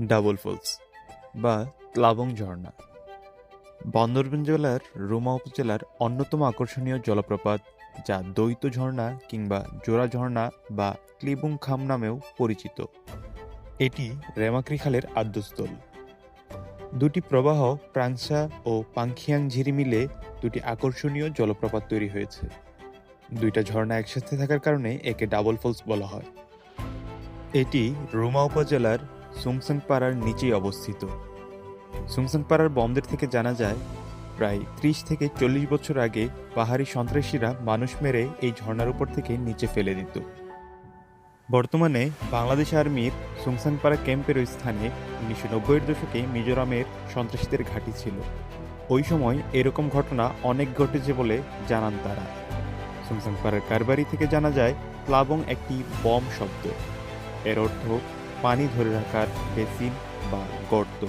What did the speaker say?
Double false বা ত্লাবং ঝর্ণা। বান্দরবান জেলার রুমা উপজেলার অন্যতম আকর্ষণীয় জলপ্রপাত, যা দ্বৈত ঝর্ণা কিংবা জোড়া ঝর্ণা বা ক্লিবুং খাম নামেও পরিচিত। এটি রেমাক্রি খালের আদ্যস্থল। দুটি প্রবাহ, প্রাংসা ও পাংখিয়াং ঝিরি মিলে দুটি আকর্ষণীয় জলপ্রপাত তৈরি হয়েছে। দুইটা ঝর্ণা একসাথে থাকার কারণে একে ডাবল ফলস বলা হয়। এটি রুমা উপজেলার সুমসাং পাড়ার নিচেই অবস্থিত। সুমসাং পাড়ার বমদের থেকে জানা যায়, প্রায় ত্রিশ থেকে চল্লিশ বছর আগে পাহাড়ি সন্ত্রাসীরা মানুষ মেরে এই ঝর্ণার উপর থেকে নিচে ফেলে দিত। বর্তমানে বাংলাদেশ আর্মির সুমসাংপাড়া ক্যাম্পের ওই স্থানে উনিশশো নব্বইয়ের দশকে মিজোরামের সন্ত্রাসীদের ঘাঁটি ছিল। ওই সময় এরকম ঘটনা অনেক ঘটেছে বলে জানান তারা। সুমসাংপাড়ার কারবারি থেকে জানা যায়, প্লাবং একটি বম শব্দ। এর অর্থ পানি ধরে রাখার বেসিন বা গর্ত।